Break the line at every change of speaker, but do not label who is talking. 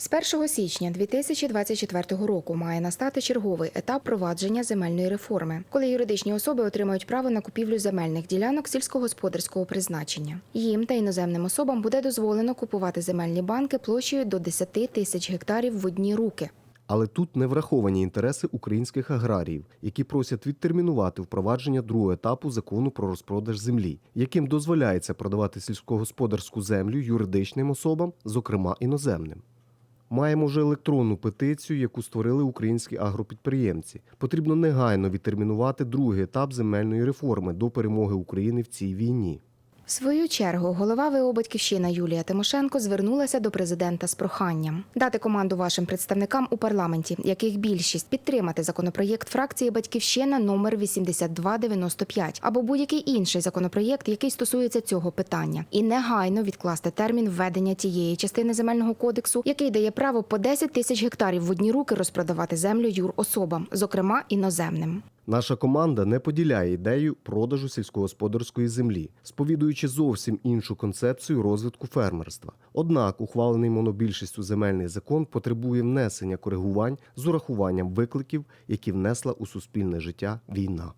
З 1 січня 2024 року має настати черговий етап провадження земельної реформи, коли юридичні особи отримають право на купівлю земельних ділянок сільськогосподарського призначення. Їм та іноземним особам буде дозволено купувати земельні банки площею до 10 тисяч гектарів в одні руки.
Але тут не враховані інтереси українських аграріїв, які просять відтермінувати впровадження другого етапу закону про розпродаж землі, яким дозволяється продавати сільськогосподарську землю юридичним особам, зокрема іноземним. Маємо вже електронну петицію, яку створили українські агропідприємці. Потрібно негайно відтермінувати другий етап земельної реформи до перемоги України в цій війні.
В свою чергу голова ВО «Батьківщина» Юлія Тимошенко звернулася до президента з проханням дати команду вашим представникам у парламенті, яких більшість підтримати законопроєкт фракції Батьківщина номер 8295 або будь-який інший законопроєкт, який стосується цього питання, і негайно відкласти термін введення тієї частини земельного кодексу, який дає право по 10 тисяч гектарів в одні руки розпродавати землю юрособам, зокрема іноземним.
Наша команда не поділяє ідею продажу сільськогосподарської землі, сповідуючи зовсім іншу концепцію розвитку фермерства. Однак ухвалений монобільшістю земельний закон потребує внесення коригувань з урахуванням викликів, які внесла у суспільне життя війна.